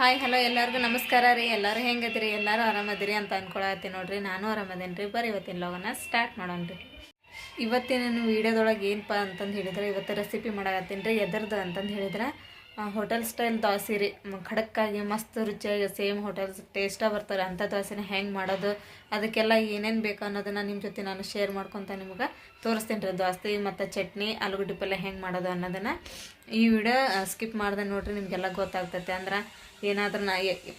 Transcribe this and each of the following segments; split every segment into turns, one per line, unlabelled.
Hi hello ಎಲ್ಲರಿಗೂ ನಮಸ್ಕಾರ ರೀ. ಎಲ್ಲರೂ ಹೆಂಗದಿರಿ? ಎಲ್ಲರೂ ಆರಾಮದಿರಿ ಅಂತ ಅನ್ಕೊಳತ್ತೀನಿ ನೋಡ್ರಿ. ನಾನು ಆರಾಮದೇನಿ ರೀ ಬರ್ರಿ ಇವತ್ತಿನ ಲೋಗನ ಸ್ಟಾರ್ಟ್ ಮಾಡೋಣ ರೀ. ಇವತ್ತಿನ ವೀಡಿಯೋದೊಳಗೆ ಏನಪ್ಪ ಅಂತಂದು ಹೇಳಿದ್ರೆ, ಇವತ್ತು ರೆಸಿಪಿ ಮಾಡಾಕತ್ತೀನಿ ರೀ. ಎದರ್ದು ಅಂತಂದು ಹೇಳಿದ್ರೆ ಹೋಟೆಲ್ ಸ್ಟೈಲ್ ದೋಸೆ ರೀ. ಖಡಕ್ಕಾಗಿ ಮಸ್ತ್ ರುಚಿಯಾಗಿ ಸೇಮ್ ಹೋಟೆಲ್ಸ್ ಟೇಸ್ಟಾಗಿ ಬರ್ತಾರೆ. ಅಂಥ ದೋಸೆನ ಹೆಂಗೆ ಮಾಡೋದು, ಅದಕ್ಕೆಲ್ಲ ಏನೇನು ಬೇಕು ಅನ್ನೋದನ್ನು ನಿಮ್ಮ ಜೊತೆ ನಾನು ಶೇರ್ ಮಾಡ್ಕೊತ ನಿಮ್ಗೆ ತೋರಿಸ್ತೀನಿ ರೀ. ದೋಸೆ ಮತ್ತು ಚಟ್ನಿ, ಆಲೂಗಡ್ಡೆ ಪಲ್ಯ ಹೆಂಗೆ ಮಾಡೋದು ಅನ್ನೋದನ್ನು ಈ ವಿಡಿಯೋ ಸ್ಕಿಪ್ ಮಾಡ್ದೆ ನೋಡ್ರಿ. ನಿಮಗೆಲ್ಲ ಗೊತ್ತಾಗ್ತೈತೆ. ಅಂದ್ರೆ ಏನಾದ್ರೂ ನಾ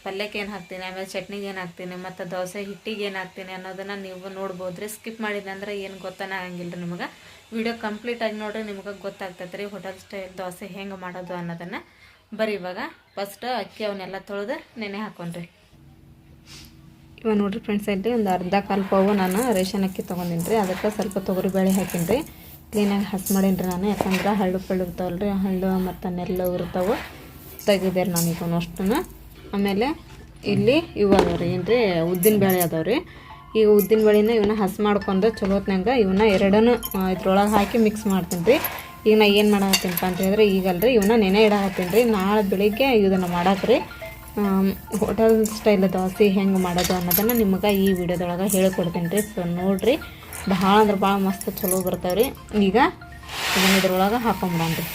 ಪಲ್ಯಕ್ಕೆ ಏನು ಹಾಕ್ತೀನಿ, ಆಮೇಲೆ ಚಟ್ನಿಗೆ ಏನು ಹಾಕ್ತೀನಿ, ಮತ್ತು ದೋಸೆ ಹಿಟ್ಟಿಗೆ ಏನು ಹಾಕ್ತೀನಿ ಅನ್ನೋದನ್ನು ನೀವು ನೋಡ್ಬೋದು ರೀ ಸ್ಕಿಪ್ ಮಾಡಿದ್ರೆ ಅಂದ್ರೆ ಏನು ಗೊತ್ತಾನ ಆಗಂಗಿಲ್ಲ ರೀ ನಿಮಗೆ ವಿಡಿಯೋ ಕಂಪ್ಲೀಟಾಗಿ ನೋಡ್ರಿ, ನಿಮ್ಗೆ ಗೊತ್ತಾಗ್ತೈತೆ ರೀ ಹೋಟೆಲ್ ಸ್ಟೈಲ್ ದೋಸೆ ಹೆಂಗೆ ಮಾಡೋದು ಅನ್ನೋದನ್ನು. ಬರೀ ಇವಾಗ ಫಸ್ಟ್ ಅಕ್ಕಿ ಅವನ್ನೆಲ್ಲ ತೊಳೆದು ನೆನೆ ಹಾಕೊಂಡ್ರಿ. ಇವಾಗ ನೋಡ್ರಿ ಫ್ರೆಂಡ್ಸ್ ಇಲ್ಲಿ ಒಂದು ಅರ್ಧ ಕಾಲು ಪಾವು ನಾನು ರೇಷನ್ ಅಕ್ಕಿ ತೊಗೊಂಡಿನಿ ರೀ. ಅದಕ್ಕೆ ಸ್ವಲ್ಪ ತೊಗರಿ ಬೇಳೆ ಹಾಕೀನಿ ರೀ. ಕ್ಲೀನಾಗಿ ಹಸ್ ಮಾಡೀನಿ ರೀ ನಾನು. ಯಾಕಂದ್ರೆ ಹಳ್ಳು ಪಳ್ಳು ಇರ್ತಾವಲ್ಲ ರೀ ಹಳ್ಳು ಮತ್ತು ನೆಲ್ಲು ಇರ್ತಾವೆ. ತೆಗಿದೆ ರೀ ನಾನು ಈಗ ಅಷ್ಟನ್ನು ಆಮೇಲೆ ಇಲ್ಲಿ ಇವು ಅದಾವ ರೀ ಏನು ರೀ ಉದ್ದಿನ ಬೇಳೆ ಅದಾವ ರೀ ಈಗ ಉದ್ದಿನ ಬೇಳೆನ ಇವನ್ನ ಹಸ್ ಮಾಡ್ಕೊಂಡು ಚಲೋ ಹೊತ್ನಾಗ ಇವನ್ನ ಎರಡನ್ನೂ ಇದ್ರೊಳಗೆ ಹಾಕಿ ಮಿಕ್ಸ್ ಮಾಡ್ತೀನಿ ರೀ ಈಗ ನಾ ಏನು ಮಾಡಾಕತ್ತೀನಪ್ಪ ಅಂತ ಹೇಳಿದ್ರೆ ಈಗಲ್ರಿ ಇವನ್ನ ನೆನೆ ಇಡಾಕತ್ತೀನಿ ರೀ ನಾಳೆ ಬೆಳಿಗ್ಗೆ ಇದನ್ನು ಮಾಡಾಕ ರೀ ಹೋಟೆಲ್ ಸ್ಟೈಲ್ ದೋಸೆ ಹೆಂಗೆ ಮಾಡೋದು ಅನ್ನೋದನ್ನು ನಿಮಗೆ ಈ ವಿಡಿಯೋದೊಳಗೆ ಹೇಳ್ಕೊಡ್ತೀನಿ ರೀ ಸೊ ನೋಡಿರಿ, ಭಾಳ ಅಂದ್ರೆ ಭಾಳ ಮಸ್ತ್ ಚಲೋ ಬರ್ತಾವೆ ರೀ ಈಗ ಇದನ್ನು ಇದ್ರೊಳಗೆ ಹಾಕೊಂಬಿಡೋಣ ರೀ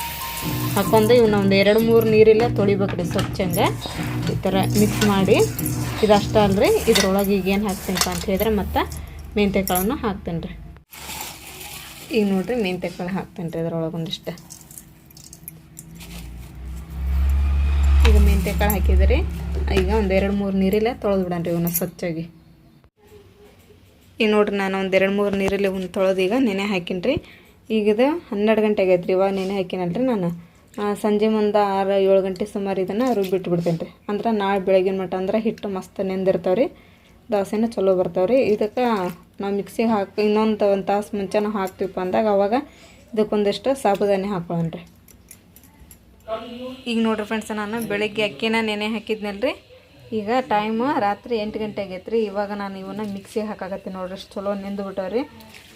ಹಾಕೊಂಡು ಇವನ್ನ ಒಂದು ಎರಡು ಮೂರು ನೀರಿಲ್ಲ ತೊಳಿಬೇಕು ರೀ ಸ್ವಚ್ಛಂಗೆ ಈ ಥರ ಮಿಕ್ಸ್ ಮಾಡಿ. ಇದಷ್ಟ ಅಲ್ರಿ. ಇದ್ರೊಳಗೆ ಈಗ ಏನು ಹಾಕ್ತೀನಪ್ಪ ಅಂತ ಹೇಳಿದ್ರೆ ಮತ್ತು ಮೆಂತ್ಯಕಾಳನ್ನು ಹಾಕ್ತೀನಿ ರೀ ಈಗ ನೋಡ್ರಿ ಮೆಂತ್ಯಕಾಳು ಹಾಕ್ತೀನಿ ರೀ ಇದ್ರೊಳಗೆ ಒಂದಿಷ್ಟು. ಈಗ ಮೆಂತ್ಯಕಾಳು ಹಾಕಿದ್ರಿ. ಈಗ ಒಂದು ಎರಡು ಮೂರು ನೀರಿಲ್ಲ ತೊಳೆದು ಬಿಡೋಣ ರೀ ಇವನ್ನ ಸ್ವಚ್ಛಾಗಿ. ಈಗ ನೋಡ್ರಿ ನಾನು ಒಂದು ಎರಡು ಮೂರು ನೀರಲ್ಲಿ ಒಂದು ತೊಳೆದು ಈಗ ನೆನೆ ಹಾಕೀನಿ ರೀ ಈಗ ಇದು ಹನ್ನೆರಡು ಗಂಟೆಗೆ ರೀ. ಇವಾಗ ನೆನೆ ಹಾಕಿನಲ್ರಿ ನಾನು. ಸಂಜೆ ಮುಂದೆ ಆರು, ಏಳು ಗಂಟೆ ಸುಮಾರು ಇದನ್ನು ರುಬ್ಬಿಟ್ಟು ಬಿಡ್ತೇನೆ ರೀ ಅಂದ್ರೆ ನಾಳೆ ಬೆಳಗಿನ ಮಟ್ಟ ಅಂದ್ರೆ ಹಿಟ್ಟು ಮಸ್ತ್ ನೆಂದಿರ್ತಾವೆ ರೀ. ದೋಸೆನೂ ಚಲೋ ಬರ್ತಾವೆ ರೀ. ಇದಕ್ಕೆ ನಾವು ಮಿಕ್ಸಿಗೆ ಹಾಕಿ, ಇನ್ನೊಂದು ಒಂದು ತಾಸು ಮುಂಚೆ ಹಾಕ್ತೀವಪ್ಪ ಅಂದಾಗ ಅವಾಗ ಇದಕ್ಕೊಂದಿಷ್ಟು ಸಾಬುದಾನಿ ಹಾಕೊಳ್ಳೋಣ ರೀ ಈಗ ನೋಡಿರಿ ಫ್ರೆಂಡ್ಸ್ ನಾನು ಬೆಳಗ್ಗೆ ಅಕ್ಕಿನ ನೆನೆ ಹಾಕಿದ್ನಲ್ರಿ. ಈಗ ಟೈಮ್ ರಾತ್ರಿ ಎಂಟು ಗಂಟೆ ಆಗೈತೆ ರೀ ಇವಾಗ ನಾನು ಇವನ್ನ ಮಿಕ್ಸಿಗೆ ಹಾಕಾಕತ್ತೀನಿ ನೋಡ್ರಿ ಅಷ್ಟು ಚಲೋ ನೆಂದುಬಿಟ್ಟವ್ರಿ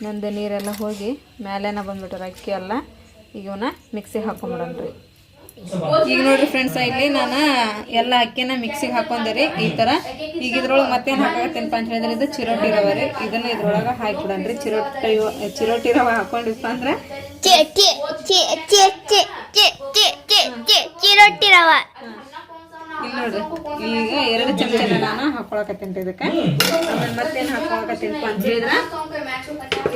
ನಂದು ನೀರೆಲ್ಲ ಹೋಗಿ ಮೇಲೆನ ಬಂದ್ಬಿಟ್ಟವ್ರಿ ಅಕ್ಕಿ ಎಲ್ಲ ಇವನ್ನ ಮಿಕ್ಸಿಗೆ ಹಾಕೊಂಬಿಡೋಣ್ರಿ ಈಗ ನೋಡ್ರಿ ಫ್ರೆಂಡ್ಸ್ ಇಲ್ಲಿ ನಾನು ಎಲ್ಲ ಅಕ್ಕಿನ ಮಿಕ್ಸಿಗೆ ಹಾಕೊಂಡೆ ರೀ ಈ ಥರ ಈಗ ಇದ್ರೊಳಗೆ ಮತ್ತೇನು ಹಾಕತ್ತೇನಪ್ಪ ಅಂತ ಹೇಳಿದ್ರೆ ಇದು ಚಿರೋಟಿ ಇರೋವ ರೀ ಇದನ್ನು ಇದ್ರೊಳಗೆ ಹಾಕಿಬಿಡೋಣ್ರಿ ಚಿರೋಟಿ ಚಿರೋಟಿ ರವ ಹಾಕೊಂಡಿಪ್ಪ ಅಂದ್ರೆ
ಚಿರೋಟಿ ರವ
ಇಲ್ಲಿ ನೋಡ್ರಿ ಈಗ ಎರಡು ಚಮಚ ನಾನು ಹಾಕೊಳಕತ್ತೀನಿ ರೀ ಇದಕ್ಕೆ. ಆಮೇಲೆ ಮತ್ತೇನು ಹಾಕೊಳಕತ್ತೀನಪ್ಪ ಅಂತ ಹೇಳಿದ್ರೆ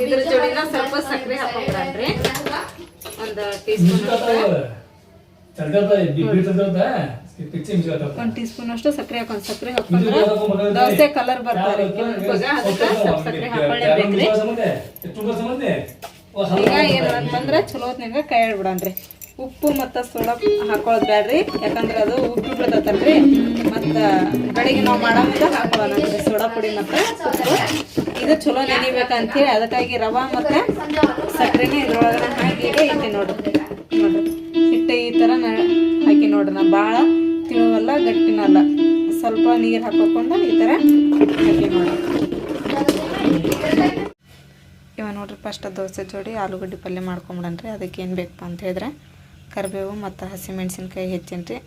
ಇದ್ರ ಜೋಡಿನ ಸ್ವಲ್ಪ ಸಕ್ಕರೆ ಹಾಕೊಂಡ್ರಿ ಒಂದು ಟೀ ಸ್ಪೂನ್ ಒಂದು ಟೀ ಸ್ಪೂನ್ ಅಷ್ಟು ಸಕ್ಕರೆ ಹಾಕೊಂಡು ಸಕ್ಕರೆ ಹಾಕೊಂಡ್ರೆ ದೋಸೆ ಕಲರ್ ಬರ್ತಾರೆ ಕೆಂಪಗ ಅದಕ್ಕೆ ಸ್ವಲ್ಪ ಸಕ್ಕರೆ ಹಾಕೊಳ್ಳೇಬೇಕ್ರಿ ಈಗ ಏನು ಅಂತಂದ್ರೆ ಚಲೋ ಹೊತ್ನಾಗ ಕೈ ಬಿಡೋಣ್ರಿ ಉಪ್ಪು ಮತ್ತು ಸೋಡಾ ಹಾಕೊಳ್ಳೋದು ಬೇಡ್ರಿ. ಯಾಕಂದ್ರೆ ಅದು ಉಪ್ಪು ಬಿಡ್ತೈತಲ್ರಿ. ಮತ್ತು ಕಡೆಗೆ ನಾವು ಮಾಡೋ ಮುಂದೆ ಹಾಕೊಳ್ಳೋಣ ಸೋಡಾ ಪುಡಿ ಮತ್ತು ಇದು ಚಲೋ ನೆನಿಬೇಕಂತೇಳಿ ಅದಕ್ಕಾಗಿ ರವೆ ಮತ್ತು ಸಕ್ಕರೆನೇ ಇದ್ರೊಳಗಡೆ ಹಾಕಿ ಐತಿ ನೋಡ್ರಿ. ನೋಡ್ರಿ. ಹಿಟ್ಟು ಈ ಥರ ನ ಹಾಕಿ ನೋಡ್ರಿ ನಾ ಭಾಳ ತಿಳುವಲ್ಲ ಗಟ್ಟಿನಲ್ಲ ಸ್ವಲ್ಪ ನೀರು ಹಾಕೋಕೊಂಡು ಈ ಥರ ಹಾಕಿ ನೋಡ್ರಿ. ಇವ ನೋಡ್ರಿ, ಫಸ್ಟ್ ದೋಸೆ ಜೋಡಿ ಆಲೂಗಡ್ಡೆ ಪಲ್ಯ ಮಾಡ್ಕೊಂಬಿಡನ್ರಿ ಅದಕ್ಕೆ ಏನು ಬೇಕಪ್ಪ ಅಂತ ಹೇಳಿದ್ರೆ. ಕರಿಬೇವು ಮತ್ತು ಹಸಿಮೆಣ್ಸಿನ್ಕಾಯಿ ಹೆಚ್ಚೇನಿ ರೀ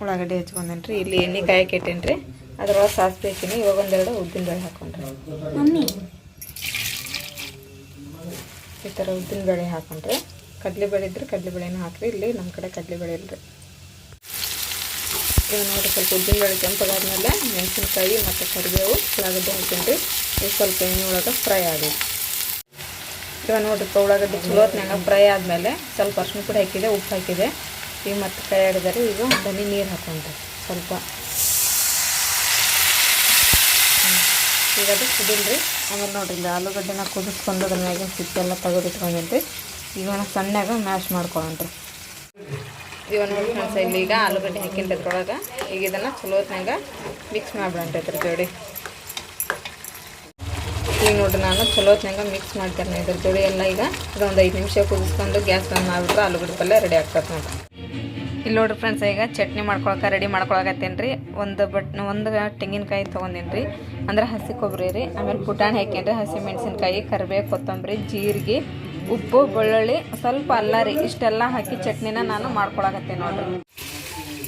ಉಳ್ಳಾಗಡ್ಡಿ ಹೆಚ್ಕೊಂಡೇನಿ ರೀ ಇಲ್ಲಿ ಎಣ್ಣೆ ಕಾಯಕ್ಕೆ ಇಟ್ಟೇನಿ ರೀ ಅದ್ರೊಳಗೆ ಸಾಸಿವೆ ಹಾಕೀನಿ ಇವಾಗ ಒಂದೆರಡು ಉದ್ದಿನ ಬೇಳೆ ಹಾಕೊಂಡ್ರಿ.
ಮಮ್ಮಿ.
ಈ ಥರ ಉದ್ದಿನ ಬೇಳೆ ಹಾಕೊಂಡ್ರೆ ಕಡಲೆಬೇಳೆ ಇದ್ರೆ ಕಡಲೆಬೇಳೆನೂ ಹಾಕ್ರಿ ಇಲ್ಲಿ ನಮ್ಮ ಕಡೆ ಕಡಲೆಬೇಳೆ ರೀ ಇವಾಗ ನೋಡಿರಿ ಸ್ವಲ್ಪ ಉದ್ದಿನ ಬೇಳೆ ಕೆಂಪಗಾದ್ಮೇಲೆ ಮೆಣಸಿನ್ಕಾಯಿ ಮತ್ತು ಕರಿಬೇವು ಉಳ್ಳಾಗಡ್ಡೆ ಹಾಕೊಂಡ್ರಿ ರೀ ಇದು ಸ್ವಲ್ಪ ಎಣ್ಣೆ ಒಳಗೆ ಫ್ರೈ ಆಗಿ ಇವಾಗ ನೋಡ್ರಿ ಉಳ್ಳಾಗಡ್ಡಿ ಚಲೋ ಹೊತ್ನ್ಯಾಗ, ಫ್ರೈ ಆದಮೇಲೆ ಸ್ವಲ್ಪ ಅರ್ಶಿನ ಪುಡಿ ಹಾಕಿದೆ, ಉಪ್ಪು ಹಾಕಿದೆ. ಈಗ ಮತ್ತೆ ಕೈ ಆಡಿದರೆ ಈಗ ಬನ್ನಿ ನೀರು ಹಾಕೊಂಡ್ರಿ ಸ್ವಲ್ಪ. ಈಗ ಅದು ಕುದಿಲ್ರಿ. ಆಮೇಲೆ ನೋಡ್ರಿ ಇಲ್ಲಿ ಆಲೂಗಡ್ಡೆನ ಕುದಿಸ್ಕೊಂಡು ಅದ್ರ ಮ್ಯಾಗಿನ ಸಿಪ್ಪೆಲ್ಲ ತೆಗೆದಿಟ್ಕೊಂಡಿದ್ರಿ. ಈಗ ಸಣ್ಣಾಗ ಮ್ಯಾಶ್ ಮಾಡ್ಕೊಳ್ಳೋಣ್ರಿ ಇವಾಗ ನೋಡಿ ಫ್ರೆಂಡ್ಸ್, ಇಲ್ಲಿ ಈಗ ಆಲೂಗಡ್ಡೆ ಹಾಕಿನ್ರಿ ಅದ್ರೊಳಗೆ. ಈಗ ಇದನ್ನು ಚಲೋ ಹೊತ್ನಾಗ ಮಿಕ್ಸ್ ಮಾಡಿಬಿಡೋಣ್ರಿ ಅದ್ರ ಜೋಡಿ. ಈಗ ನೋಡ್ರಿ ನಾನು. ಚಲೋ ಹೊತ್ನಾಗ ಮಿಕ್ಸ್ ಮಾಡ್ತೇನೆ ಇದ್ರ ಜೋಡಿ ಎಲ್ಲ ಈಗ. ಇದೊಂದು ಐದು ನಿಮಿಷ ಕುದಿಸ್ಕೊಂಡು ಗ್ಯಾಸ್ ಬಂದ್ ಮಾಡಿಬಿಟ್ಟು ಆಲೂಗಡ್ಡೆ ಪಲ್ಯ ರೆಡಿ ಆಗ್ತದೆ ನೋಡ್ರಿ. ಇಲ್ಲಿ ನೋಡ್ರಿ ಫ್ರೆಂಡ್ಸ್ ಈಗ ಚಟ್ನಿ ಮಾಡ್ಕೊಳಕ್ಕೆ ರೆಡಿ ಮಾಡ್ಕೊಳಕತ್ತೇನೆ ರೀ ಒಂದು ಬಟ್ ಒಂದು ತೆಂಗಿನಕಾಯಿ ತೊಗೊಂಡೇನಿ ರೀ ಅಂದ್ರೆ ಹಸಿ ಕೊಬ್ಬರಿ ರೀ. ಆಮೇಲೆ ಪುಟಾಣಿ ಹಾಕೇನ್ರಿ ಹಸಿ ಮೆಣಸಿನ್ಕಾಯಿ, ಕರಿಬೇವು, ಕೊತ್ತಂಬರಿ, ಜೀರಿಗೆ, ಉಪ್ಪು, ಬೆಳ್ಳುಳ್ಳಿ, ಸ್ವಲ್ಪ ಅಲ್ಲ ರೀ. ಇಷ್ಟೆಲ್ಲ ಹಾಕಿ ಚಟ್ನಿನ ನಾನು ಮಾಡ್ಕೊಳಕತ್ತೇನೆ ನೋಡ್ರಿ.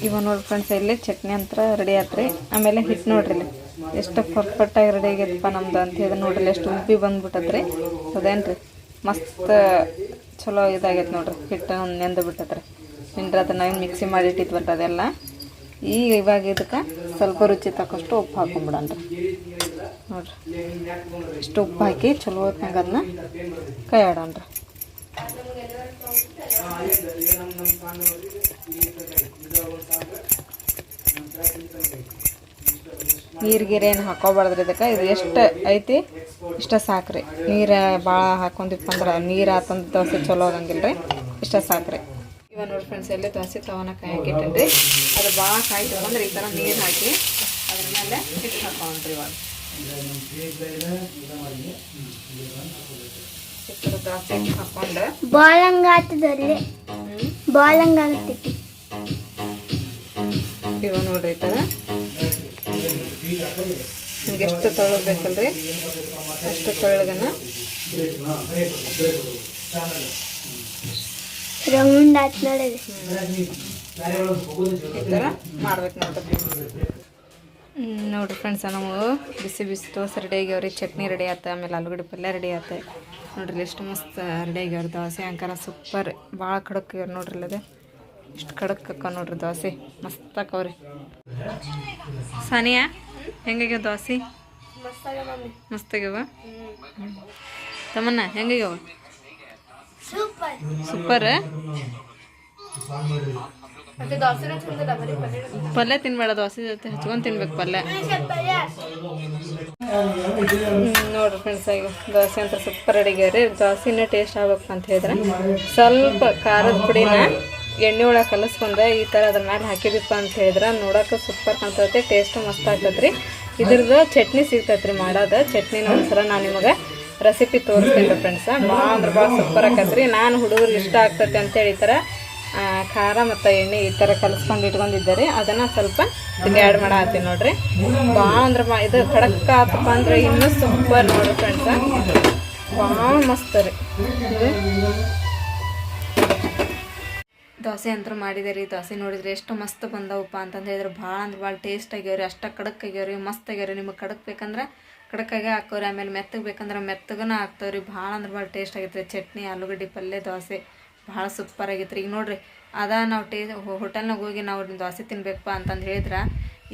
ಇವಾಗ ನೋಡ್ರಿ ಫ್ರೆಂಡ್ಸ್ ಇಲ್ಲಿ ಚಟ್ನಿ ಅಂತ ರೆಡಿ ಆತ್ರಿ. ಆಮೇಲೆ ಹಿಟ್ಟು ನೋಡ್ರಿ ಇಲ್ಲಿ. ಎಷ್ಟು ಪರ್ಫೆಕ್ಟಾಗಿ ರೆಡಿ ಆಗ್ಯದಪ್ಪ ನಮ್ದು ಅಂತ ಹೇಳಿ ನೋಡ್ರಿ ಎಷ್ಟು ಉಬ್ಬಿ ಬಂದ್ಬಿಟ್ಟತ್ರಿ ಅದೇನ್ರಿ? ಮಸ್ತ್ ಚಲೋ ಇದಾಗೈತೆ ನೋಡ್ರಿ ಹಿಟ್ಟು ನೆಂದು ಬಿಟ್ಟತ್ರಿ ನಿಂಡ್ರಿ ಅದನ್ನ ನಾವೇನು ಮಿಕ್ಸಿ ಮಾಡಿ ಇಟ್ಟಿದ್ವಂತ ಅದೆಲ್ಲ. ಈಗ ಇವಾಗ ಇದಕ್ಕೆ ಸ್ವಲ್ಪ ರುಚಿ ತಕ್ಕಷ್ಟು ಉಪ್ಪು ಹಾಕೊಂಬಿಡನ್ರಿ ನೋಡ್ರಿ. ಇಷ್ಟು ಉಪ್ಪು ಹಾಕಿ ಚಲೋ ಹೊತ್ನಾಗ ಅದನ್ನ ಕೈ ಆಡೋಣ್ರಿ. ನೀರು ಗೀರು ಏನು ಹಾಕೋಬಾರ್ದ್ರಿ ಇದಕ್ಕೆ? ಇದು ಎಷ್ಟು ಐತಿ? ಇಷ್ಟ ಸಾಕ್ರಿ. ನೀರು ಭಾಳ ಹಾಕೊಂದಿಪ್ಪ ಅಂದ್ರೆ ನೀರು ಆತಂದು ದೋಸೆ ಚಲೋ ಆಗಂಗಿಲ್ಲ ರೀ ಇಷ್ಟ ಸಾಕ್ರಿ. ಇವಾಗ ನೋಡಿ ಫ್ರೆಂಡ್ಸ್ ಎಲ್ಲಿ ದೋಸೆ ತವನ ಕಾಯಿ ರೀ ಅದು ಭಾಳ ಕಾಯಿ ತಗೊಂಡ್ರೆ ಈ ಥರ ನೀರು ಹಾಕಿ ಅದ್ರ ಮೇಲೆ ಹಿಟ್ಟು ಹಾಕೊಂಡ್ರಿ ಇವಾಗ. ಈ ಥರ ದೋಸೆ ಹಾಕೊಂಡು ನಿಮ್ಗೆ ಎಷ್ಟು ತೊಳಬೇಕಲ್ರಿ? ಅಷ್ಟು ತೊಳಗನ
ರೌಂಡ್ ಆತ್ ನೋಡಿ
ಈ ಥರ ಮಾಡ್ಬೇಕು ನೋಡ್ರಿ ನೋಡಿರಿ ಫ್ರೆಂಡ್ಸ್ ನಾವು ಬಿಸಿ ಬಿಸಿ ದೋಸೆ ರೆಡಿ ಆಗ್ಯಾವ್ರಿ. ಚಟ್ನಿ ರೆಡಿ ಆಯ್ತು ಆಮೇಲೆ ಆಲೂಗಡ್ಡೆ ಪಲ್ಯ ರೆಡಿ ಆಯ್ತು ನೋಡ್ರಿ ಎಷ್ಟು ಮಸ್ತ್ ರೆಡಿ ಆಗ್ಯಾವ್ರಿ ದೋಸೆ. ಅಂಕಾರ ಸೂಪರ್ ಭಾಳ ಖಡಕ್ ನೋಡ್ರಿ ಇಲ್ಲದೆ ಇಷ್ಟು ಖಡಕ್ ಅಕ್ಕ ನೋಡ್ರಿ ದೋಸೆ. ಮಸ್ತ್ ಅಕ್ಕವ್ರಿ. ಸಾನಿಯಾ? ಹೆಂಗಾಗ್ಯಾವ ದೋಸೆ? ಮಸ್ತ್ ಆಗ್ಯಾವ ಹ್ಮ್. ತಮ್ಮನ್ನ ಹೆಂಗಾಗ್ಯಾವ?
ಸೂಪರ್.
ಪಲ್ಯ ತಿನ್ಬೇಡ ದೋಸೆ ಜೊತೆ, ಹಚ್ಕೊಂಡ್ ತಿನ್ಬೇಕು ಪಲ್ಯ. ನೋಡ್ರಿ ಫ್ರೆಂಡ್ಸ್ ಈಗ ದೋಸೆ ಅಂತ ಸೂಪರ್ ಅಡಿಗೆ ರೀ. ದೋಸೆನೇ ಟೇಸ್ಟ್ ಆಗ್ಬೇಕು ಅಂತ ಹೇಳಿದ್ರೆ. ಸ್ವಲ್ಪ ಖಾರದ ಪುಡಿನ ಎಣ್ಣೆ ಒಳಗೆ ಕಲಸ್ಕೊಂಡೆ ಈ ಥರ ಅದ್ರ ಮ್ಯಾಲೆ ಹಾಕಿದಿಪ್ಪ ಅಂತ ಹೇಳಿದ್ರೆ ನೋಡೋಕೆ ಸೂಪರ್ ಕಾಣ್ತೈತೆ ಟೇಸ್ಟು ಮಸ್ತ್ ಆಗ್ತೈತೆ ರೀ ಇದ್ರದ್ದು ಚಟ್ನಿ ಸಿಗ್ತೈತೆ ರೀ ಮಾಡೋದು. ಚಟ್ನಿನ ಒಂದ್ಸಲ ನಾನು ನಿಮಗೆ ರೆಸಿಪಿ ತೋರಿಸ್ತೀನಿ ರೀ ಫ್ರೆಂಡ್ಸ ಭಾಳ ಅಂದ್ರೆ ಭಾಳ ಸೂಪರ್ ಆಕೈತೆ ರೀ ನಾನು ಹುಡುಗರಿಗೆ ಇಷ್ಟ ಆಗ್ತೈತೆ ಅಂತೇಳಿ ಈ ಥರ ಖಾರ ಮತ್ತು ಎಣ್ಣೆ ಈ ಥರ ಕಲಿಸ್ಕೊಂಡು ಇಟ್ಕೊಂಡಿದ್ದೆ ರೀ ಅದನ್ನು ಸ್ವಲ್ಪ ಆ್ಯಡ್ ಮಾಡತ್ತೀನಿ ನೋಡಿರಿ. ಭಾಳ ಅಂದ್ರೆ ಮಾ ಇದು ಖಡಕ್ ಆತಪ್ಪ ಅಂದ್ರೆ ಇನ್ನೂ ಸೂಪರ್ ನೋಡಿರಿ ಫ್ರೆಂಡ್ಸ ಭಾಳ ಮಸ್ತ್ ರೀ. ದೋಸೆ ಅಂತೂ ಮಾಡಿದೆ ರೀ. ದೋಸೆ ನೋಡಿದ್ರೆ ಎಷ್ಟು ಮಸ್ತ್ ಬಂದವಪ್ಪ ಅಂತಂದು ಹೇಳಿದ್ರೆ. ಭಾಳ ಅಂದ್ರೆ ಭಾಳ ಟೇಸ್ಟ್ ಆಗ್ಯಾವ್ರಿ ಅಷ್ಟ ಕಡಕ್ ಆಗ್ಯಾವ್ರಿ ಮಸ್ತ್ ಆಗ್ಯಾವ್ರಿ ನಿಮಗೆ ಕಡಕ್ ಬೇಕಂದ್ರೆ ಕಡಕಾಗೆ ಹಾಕೋರಿ. ಆಮೇಲೆ ಮೆತ್ತಗೆ ಬೇಕಂದ್ರೆ ಮೆತ್ತಗನ ಹಾಕ್ತಾವ್ರಿ ಭಾಳ ಅಂದ್ರೆ ಭಾಳ ಟೇಸ್ಟ್ ಆಗಿತ್ತು ಚಟ್ನಿ, ಆಲೂಗಡ್ಡೆ ಪಲ್ಯ, ದೋಸೆ ಭಾಳ ಸೂಪರ್ ಆಗಿತ್ತು ರೀ. ಈಗ ನೋಡಿರಿ, ಅದ ನಾವು ಟೇ ಹೋಟೆಲ್ನಾಗ ಹೋಗಿ ನಾವು ದೋಸೆ ತಿನ್ಬೇಕಪ್ಪ ಅಂತಂದು ಹೇಳಿದ್ರೆ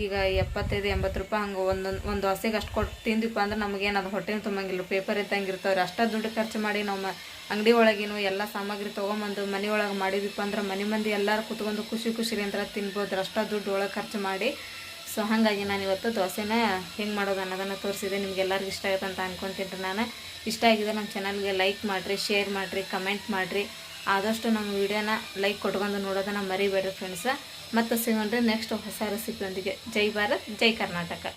ಈಗ ಎಪ್ಪತ್ತೈದು, ಎಂಬತ್ತು ರೂಪಾಯಿ ಹಂಗೆ ಒಂದೊಂದು ಒಂದು ಹಸಿಗೆ ಅಷ್ಟು ಕೊಟ್ಟು ತಿಂದಿಪ್ಪ ಅಂದ್ರೆ ನಮಗೇನು ಅದು ಹೊಟ್ಟೆನ ತುಂಬಂಗಿಲ್ಲ. ಪೇಪರ್ ಇದ್ದಂಗೆ ಇರ್ತಾವ್ರಿ. ಅಷ್ಟ ದುಡ್ಡು ಖರ್ಚು ಮಾಡಿ ನಾವು ಅಂಗಡಿ ಒಳಗೇನು ಎಲ್ಲ ಸಾಮಗ್ರಿ ತೊಗೊಂಬಂದು ಮನೆ ಒಳಗೆ ಮಾಡಿದಿಪ್ಪ ಅಂದ್ರೆ ಮನೆ ಮಂದಿ ಎಲ್ಲರೂ ಕುತ್ಕೊಂಡು ಖುಷಿ ಖುಷಿಲಿಂದ ತಿನ್ಬೋದು ಅಷ್ಟ ದುಡ್ಡು ಒಳಗೆ ಖರ್ಚು ಮಾಡಿ ಸೊ ಹಾಗಾಗಿ ನಾನು ಇವತ್ತು ದೋಸೆನ ಹೆಂಗೆ ಮಾಡೋದು ಅನ್ನೋದನ್ನು ತೋರಿಸಿದೆ. ನಿಮ್ಗೆ ಎಲ್ಲರಿಗೂ ಇಷ್ಟ ಆಗುತ್ತೆ ಅಂತ ಅನ್ಕೊತೀನಿ ನಾನು. ಇಷ್ಟ ಆಗಿದೆ ನಮ್ಮ ಚಾನಲ್ಗೆ ಲೈಕ್ ಮಾಡಿರಿ ಶೇರ್ ಮಾಡಿರಿ ಕಮೆಂಟ್ ಮಾಡಿರಿ. ಆದಷ್ಟು ನಮ್ಮ ವಿಡಿಯೋನ ಲೈಕ್ ಕೊಟ್ಕೊಂಡು ನೋಡೋದನ್ನು ಮರಿಬೇಡ್ರಿ ಫ್ರೆಂಡ್ಸ ಮತ್ತು ಸಿಗೋಣ್ರಿ ನೆಕ್ಸ್ಟ್ ಹೊಸ ರೆಸಿಪಿಯೊಂದಿಗೆ ಜೈ ಭಾರತ್, ಜೈ ಕರ್ನಾಟಕ.